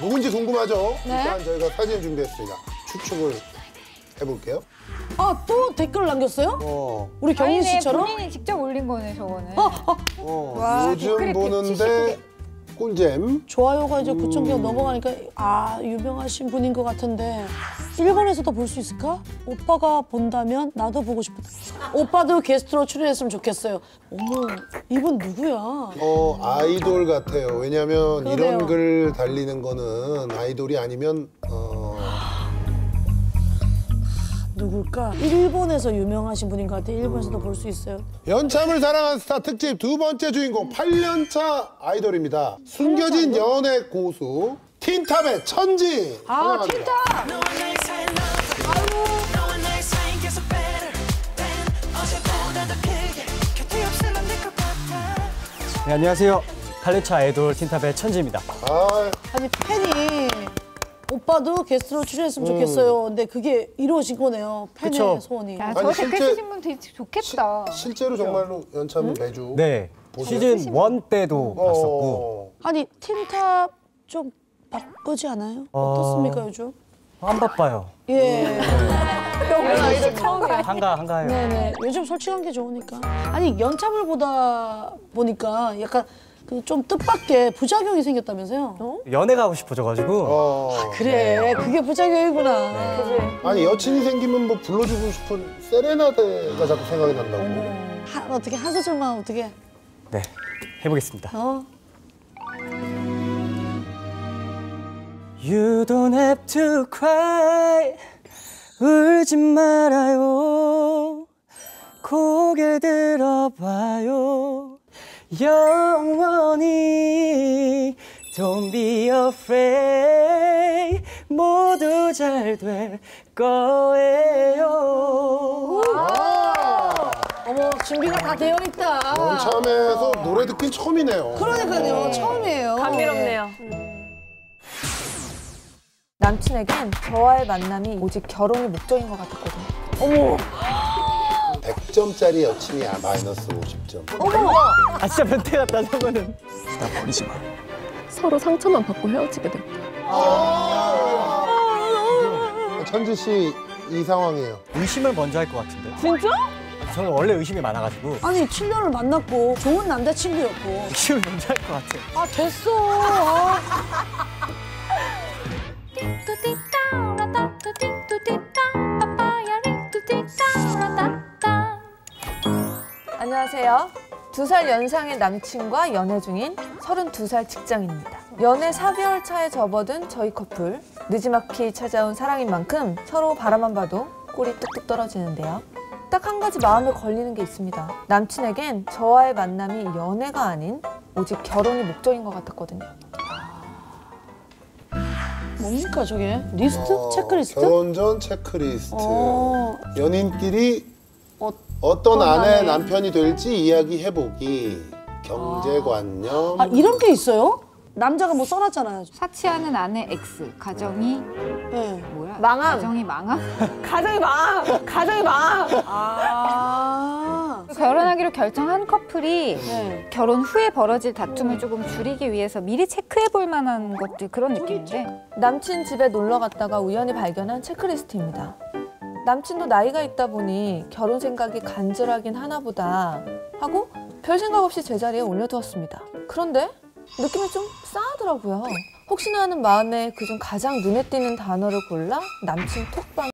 누군지 궁금하죠? 네. 일단 저희가 사진 준비했습니다. 추측을 해볼게요. 아, 또 댓글 남겼어요? 어, 우리 경민 아니네, 씨처럼? 본인이 직접 올린 거네 저거는. 어, 와, 요즘 댓글이 보는데 꿀잼. 좋아요가 이제 음. 9천 개 넘어가니까 아 유명하신 분인 것 같은데 일본에서도 볼 수 있을까? 오빠가 본다면 나도 보고 싶다. 오빠도 게스트로 출연했으면 좋겠어요. 어머 이분 누구야? 어, 아이돌 같아요. 왜냐면 그러네요. 이런 글 달리는 거는 아이돌이 아니면 어, 누굴까? 일본에서 유명하신 분인 것 같아. 일본에서도 볼 수 있어요. 연참을 사랑한 스타 특집 두 번째 주인공 8년차 아이돌입니다. 숨겨진 연애 고수 틴탑의 천지. 아 환영합니다. 틴탑! 네, 안녕하세요. 8년차 아이돌 틴탑의 천지입니다. 아, 아니 팬이 오빠도 게스트로 출연했으면 좋겠어요. 근데 그게 이루어진 거네요. 팬의 그쵸. 소원이. 야, 아니, 저 댓글 실제- 쓰신 분 되게 좋겠다. 실제로 정말로 연참 매주. 네. 시즌 1 때도 어, 봤었고 아니 틴탑 좀 바쁘지 않아요? 어. 어떻습니까 요즘? 안 바빠요. 예. 한가 한가해요. 네네. 요즘 솔직한 게 좋으니까. 아니 연참을 보다 보니까 약간 그 좀 뜻밖의 부작용이 생겼다면서요? 연애가 하고 싶어져가지고 어. 그래 그게 부작용이구나. 아니 여친이 생기면 뭐 불러주고 싶은 세레나데가 자꾸 생각이 난다고. 한, 어떻게 한 소절만 어떻게? 네 해보겠습니다. 어? You don't have to cry 울지 말아요 고개 들어봐요 영원 히 Don't be afraid 모두 잘 될 거예요 어머 준비가 다 되어 있다. 연참에서 노래 듣긴 처음이네요. 그러니까요 처음이에요. 감미롭네요. 남친에겐 저와의 만남이 오직 결혼이 목적인 것 같았거든요. 어머 100점짜리 여친이 아, 마이너스 50점. 아 진짜 변태 같다 저거는 서로 상처만 받고 헤어지게 됐다. 천지 씨 이 상황이에요. 의심을 먼저 할 것 같은데 진짜? 저는 원래 의심이 많아가지고 아니 7년을 만났고 좋은 남자친구였고 의심을 먼저 할 것 같아요 아 됐어. 아, 안녕하세요. 두 살 연상의 남친과 연애 중인 32살 직장인입니다. 연애 4개월 차에 접어든 저희 커플. 늦지막히 찾아온 사랑인 만큼 서로 바라만 봐도 꿀이 뚝뚝 떨어지는데요. 딱 한 가지 마음에 걸리는 게 있습니다. 남친에겐 저와의 만남이 연애가 아닌 오직 결혼이 목적인 것 같았거든요. 뭡니까 저게? 리스트? 어, 체크리스트? 결혼 전 체크리스트. 어. 연인끼리 어, 어떤 아내. 남편이 될지 이야기해보기. 경제관념. 아 이런 게 있어요? 남자가 뭐 써놨잖아요. 사치하는 아내 X 가정이 네. 뭐야? 망함. 가정이 망함? 가정이 망! 가정이 망! 아. 결혼하기로 결정한 커플이 네. 결혼 후에 벌어질 다툼을 조금 줄이기 위해서 미리 체크해 볼 만한 것들 그런 느낌인데 남친 집에 놀러 갔다가 우연히 발견한 체크리스트입니다. 남친도 나이가 있다 보니 결혼 생각이 간절하긴 하나 보다 하고 별 생각 없이 제자리에 올려두었습니다. 그런데 느낌이 좀 싸하더라고요. 혹시나 하는 마음에 그중 가장 눈에 띄는 단어를 골라 남친 톡방